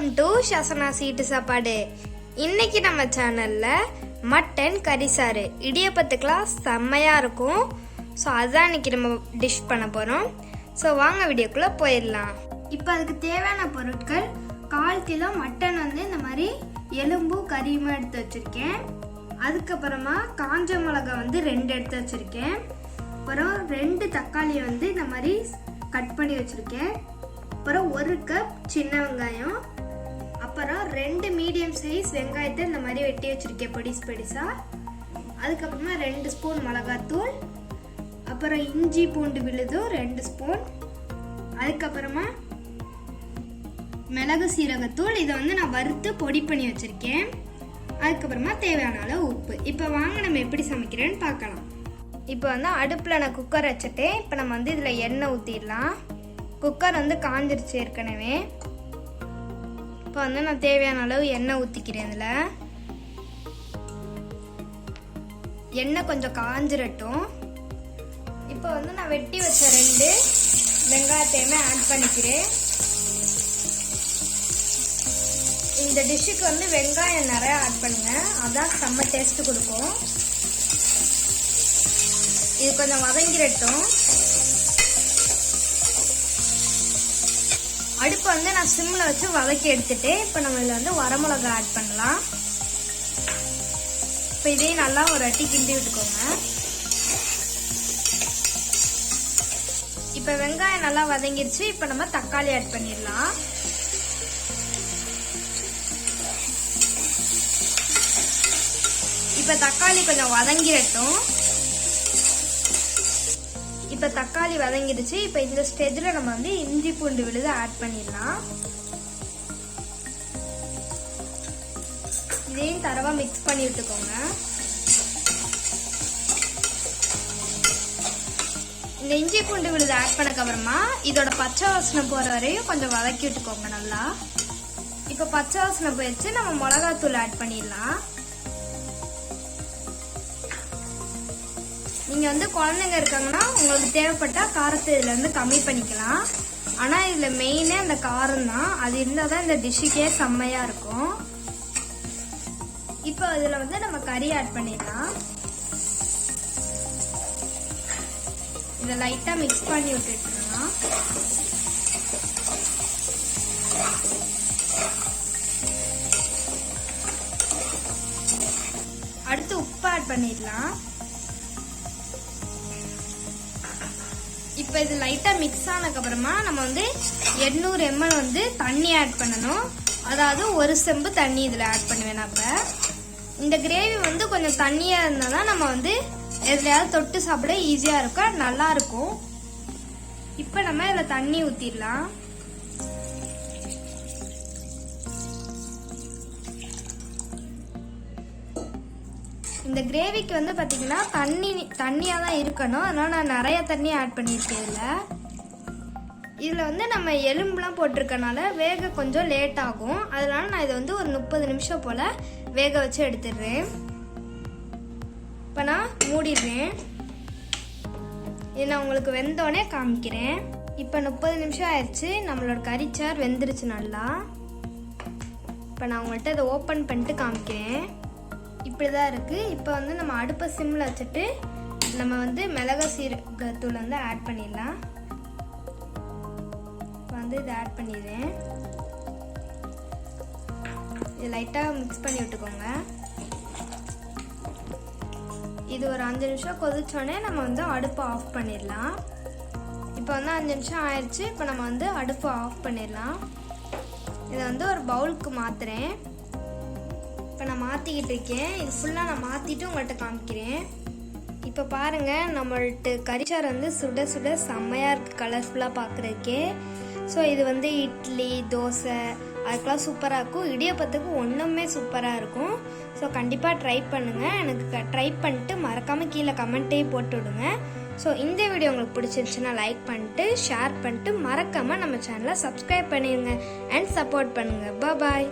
Welcome to ஷசனா சீட்டு சாப்பாடு. இன்னைக்கு நம்ம சேனல்ல மட்டன் கறிசாறு இடியப்பத்துக்கெலாம் செம்மையாக இருக்கும். ஸோ அதுதான் இன்னைக்கு நம்ம டிஷ் பண்ண போகிறோம் ஸோ வாங்க வீடியோக்குள்ளே போயிடலாம். இப்போ அதுக்கு தேவையான பொருட்கள் கால் கிலோ மட்டன் வந்து இந்த மாதிரி எலும்பு கறியுமா எடுத்து வச்சுருக்கேன். அதுக்கப்புறமா காஞ்ச மிளகா வந்து ரெண்டு எடுத்து வச்சுருக்கேன். அப்புறம் ரெண்டு தக்காளி வந்து இந்த மாதிரி கட் பண்ணி வச்சுருக்கேன். அப்புறம் ஒரு கப் சின்ன வெங்காயம். அப்புறம் ரெண்டு மீடியம் சைஸ் வெங்காயத்தை இந்த மாதிரி வெட்டி வச்சுருக்கேன் பொடிஸ் பொடிசாக அதுக்கப்புறமா ரெண்டு ஸ்பூன் மிளகாத்தூள் அப்புறம் இஞ்சி பூண்டு விழுதும் ரெண்டு ஸ்பூன். அதுக்கப்புறமா மிளகு சீரகத்தூள் இதை வந்து நான் வறுத்து பொடி பண்ணி வச்சுருக்கேன். அதுக்கப்புறமா தேவையான அளவு உப்பு. இப்போ வாங்க நம்ம எப்படி சமைக்கிறேன்னு பார்க்கலாம். இப்போ வந்து அடுப்பில் நான் குக்கர் வச்சுட்டேன். இப்போ நம்ம வந்து இதில் எண்ணெய் ஊற்றிடலாம் குக்கர் வந்து காஞ்சிருச்சு ஏற்கனவே. இப்போ வந்து நான் தேவையான அளவு எண்ணெய் ஊற்றிக்கிறேன் இதில். எண்ணெய் கொஞ்சம் காஞ்சிரட்டும். இப்போ வந்து நான் வெட்டி வச்ச ரெண்டு வெங்காயத்தையுமே ஆட் பண்ணிக்கிறேன். இந்த டிஷ்ஷுக்கு வந்து வெங்காயம் நிறைய ஆட் பண்ணுங்க. அதான் செம்ம டேஸ்ட் கொடுக்கும். இது கொஞ்சம் வதங்கிரட்டும். அடுப்பை வந்து நான் சிம்மில் வச்சு வதக்கி எடுத்துட்டு இப்போ நம்ம இதில் வந்து வரமிளகா ஆட் பண்ணலாம். இப்போ இதையும் நல்லா ஒரு அட்டி கிண்டி விட்டுக்கோங்க. இப்போ வெங்காயம் நல்லா வதங்கிருச்சு இப்போ நம்ம தக்காளி ஆட் பண்ணிடலாம். இப்போ தக்காளி கொஞ்சம் வதங்கிடட்டும். இப்போ தக்காளி வதங்கிடுச்சு. இப்போ இந்த ஸ்டேஜில் நம்ம வந்து இஞ்சி பூண்டு விழுது ஆட் பண்ணிடலாம். இதையும் தரவா மிக்ஸ் பண்ணி விட்டுக்கோங்க. இந்த இஞ்சி பூண்டு விழுது ஆட் பண்ணக்கு அப்புறமா இதோட பச்சை வாசனை போகிற வரையும் கொஞ்சம் வதக்கி விட்டுக்கோங்க நல்லா. இப்போ பச்சை வாசனை போயிடுச்சு. நம்ம மிளகாத்தூள் ஆட் பண்ணிடலாம். நீங்கள் வந்து குழந்தைங்க இருக்காங்கன்னா உங்களுக்கு தேவைப்பட்டா காரத்தை இதில் வந்து கம்மி பண்ணிக்கலாம். ஆனால் இதில் மெயினே அந்த காரம் தான். அது இருந்தால் தான் இந்த டிஷ்ஷுக்கே செம்மையாக இருக்கும். இப்போ இதில் வந்து நம்ம கறி ஆட் பண்ணிடலாம். இதை லைட்டாக மிக்ஸ் பண்ணி விட்டுட்டுருந்தோம் அடுத்து உப்பு ஆட் பண்ணிடலாம். இப்போ இது லைட்டாக மிக்ஸ் ஆனதுக்கப்புறமா நம்ம வந்து எண்ணூறு எம்எல் வந்து தண்ணி ஆட் பண்ணணும். அதாவது ஒரு செம்பு தண்ணி இதில் ஆட் பண்ணுவேன் அப்போ. இந்த கிரேவி வந்து கொஞ்சம் தண்ணியாக இருந்தால் தான் நம்ம வந்து எதுலையாவது தொட்டு சாப்பிட ஈஸியாக இருக்கும் நல்லா இருக்கும். இப்போ நம்ம இதில் தண்ணி ஊற்றிடலாம் இந்த கிரேவிக்கு வந்து பார்த்தீங்கன்னா தண்ணி தண்ணியாக தான் இருக்கணும். அதனால் நான் நிறைய தண்ணி ஆட் பண்ணியிருக்கேன் இதில். இதில் வந்து நம்ம எலும்புலாம் போட்டிருக்கனால வேக கொஞ்சம் லேட் ஆகும். அதனால் நான் இதை வந்து ஒரு முப்பது நிமிஷம் போல் வேக வச்சு எடுத்துடுறேன். இப்போ நான் மூடிடுறேன். இது நான் உங்களுக்கு வெந்தோடனே காமிக்கிறேன். இப்போ முப்பது நிமிஷம் ஆயிடுச்சு. நம்மளோட கறிச்சார் வெந்துருச்சு நல்லா. இப்போ நான் உங்கள்கிட்ட இதை ஓப்பன் பண்ணிட்டு காமிக்கிறேன். இப்படி தான் இருக்குது இப்போ வந்து நம்ம அடுப்பை சிம்மில் வச்சுட்டு நம்ம வந்து மிளகா சீரகத்தூள் வந்து ஆட் பண்ணிடலாம். இப்போ வந்து இதை ஆட் பண்ணிடுறேன். இது லைட்டாக மிக்ஸ் பண்ணி விட்டுக்கோங்க. இது ஒரு அஞ்சு நிமிஷம் கொதிச்சோடனே நம்ம வந்து அடுப்பை ஆஃப் பண்ணிடலாம். இப்போ வந்து அஞ்சு நிமிஷம் ஆயிடுச்சு இப்போ நம்ம வந்து அடுப்பை ஆஃப் பண்ணிடலாம். இதை வந்து ஒரு பவுலுக்கு மாற்றுறேன் இப்போ நான் மாற்றிக்கிட்டு இருக்கேன். இது ஃபுல்லாக நான் மாற்றிட்டு உங்கள்கிட்ட காமிக்கிறேன். இப்போ பாருங்கள் நம்மள்ட்ட கரிச்சார் வந்து சுட சுட செம்மையாக இருக்குது கலர்ஃபுல்லாக பார்க்குறதுக்கே ஸோ இது வந்து இட்லி தோசை அதுக்கெலாம் சூப்பராக இருக்கும். இடியப்பத்துக்கு ஒன்றுமே சூப்பராக இருக்கும். ஸோ கண்டிப்பாக ட்ரை பண்ணுங்கள் எனக்கு ட்ரை பண்ணிட்டு மறக்காமல் கீழே கமெண்ட்டே போட்டு விடுங்க. ஸோ இந்த வீடியோ உங்களுக்கு பிடிச்சிருந்துச்சுன்னா லைக் பண்ணிட்டு ஷேர் பண்ணிட்டு மறக்காமல் நம்ம சேனலை சப்ஸ்கிரைப் பண்ணிடுங்க அண்ட் சப்போர்ட் பண்ணுங்கள் பாய்